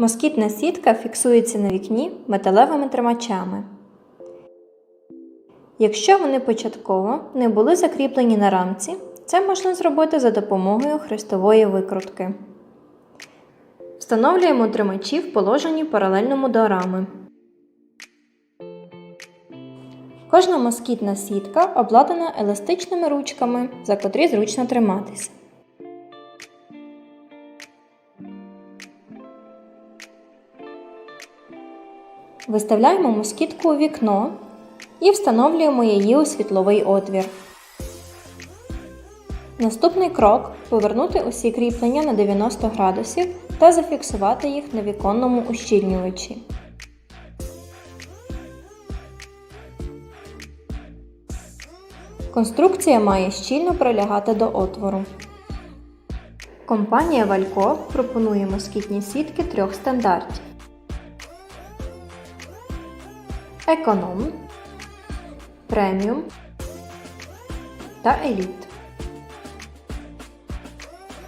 Москітна сітка фіксується на вікні металевими тримачами. Якщо вони початково не були закріплені на рамці, це можна зробити за допомогою хрестової викрутки. Встановлюємо тримачі в положенні паралельному до рами. Кожна москітна сітка обладнана еластичними ручками, за котрі зручно триматися. Виставляємо москітку у вікно і встановлюємо її у світловий отвір. Наступний крок повернути усі кріплення на 90 градусів та зафіксувати їх на віконному ущільнювачі. Конструкція має щільно прилягати до отвору. Компанія Валько пропонує москітні сітки трьох стандартів. Економ, преміум та еліт.